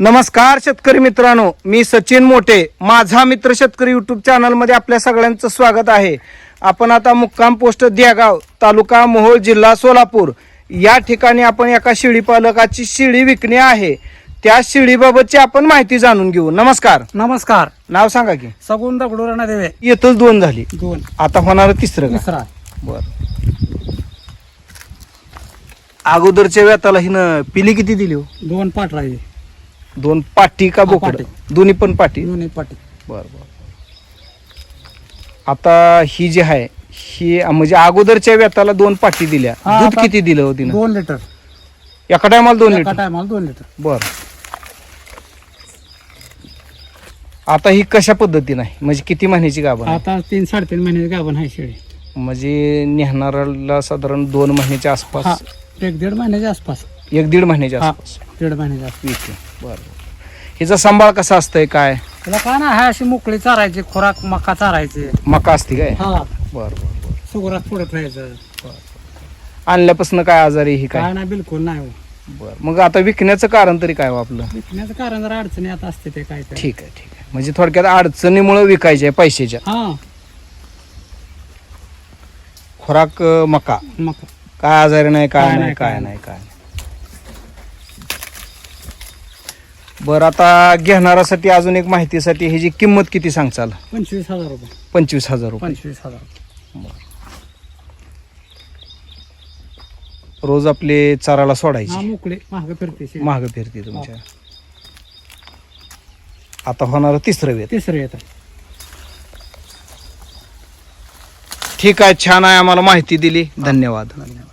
नमस्कार शेतकरी मित्रांनो मी सचिन मोठे माझा मित्र शेतकरी युट्यूब चॅनलमध्ये आपल्या सगळ्यांचं स्वागत आहे. आपण आता मुक्काम पोस्ट देगाव तालुका मोहोळ जिल्हा सोलापूर. या ठिकाणी आपण एका शेळी पालकाची शेळी विकणे आहे. त्या शेळीबाबतची आपण माहिती जाणून घेऊ. नमस्कार. नमस्कार. नाव सांगा की. सगुण दगडू राणा देवे. येतच दोन झाली. दोन. आता होणार तिसरं का? तिसरा बर. अगोदरच्या व्याताला हिनं पिली किती दिली हो? दोन पाठ राहिले दोन पाटी का हा, बोकड? पाटी. दोन्ही पण पाटी? दोन्ही पाटी. बर बर. आता ही जी आहे ही म्हणजे अगोदरच्या व्याताला दोन पाटी दिल्या. हा, दूध आता किती दिलं हो तिनं? दोन लिटर. एका टायमाला दोन एका लिटर. टायमाला दोन लिटर. बर. आता ही कशा पद्धतीनं आहे? म्हणजे किती महिन्याची गाभण आहे? आता तीन साडेतीन महिने गाभण आहे शेळी. म्हणजे नेहणाऱ्याला साधारण दोन महिन्याच्या हा आसपास एक दीड महिन्याच्या आसपास. एक दीड महिन्याच्या हा. आसपास. दीड महिन्याच्या आसपास विकते बर हिचा सांभाळ कसा असतंय काय? त्याला काय ना आहे अशी मोकळी चारायची खोराक मका चारायचे. मका असते काय? हा. बर सुगरात पुढत राहायचं आणल्यापासून काय आजारी ही काय? काय नाही बिलकुल नाही हो. बर. मग आता विकण्याचं कारण तरी काय हो आपलं? विकण्याचं कारण जरा अडचणी आता असते ते काय काय ठीक आहे ठीक आहे. म्हणजे थोडक्यात अडचणीमुळे विकायचे पैशाच्या. हा. खोराक अं, मका. मका. काय आजारी नाही काय नाही काय नाही काय नाही. बर आता घेणाऱ्यासाठी अजून एक माहितीसाठी ह्याची किंमत किती सांगचाल पंचवीस हजार रुपये. पंचवीस हजार रुपये. पंचवीस हजार. रोज आपले चाराला हा सोडायची मोकळी महाग फिरते शेळी. महाग फिरते तुमच्या. आता होणार तिसरं वेळ तिसरं येत ठीक आहे छान आहे आम्हाला माहिती दिली. धन्यवाद. धन्यवाद.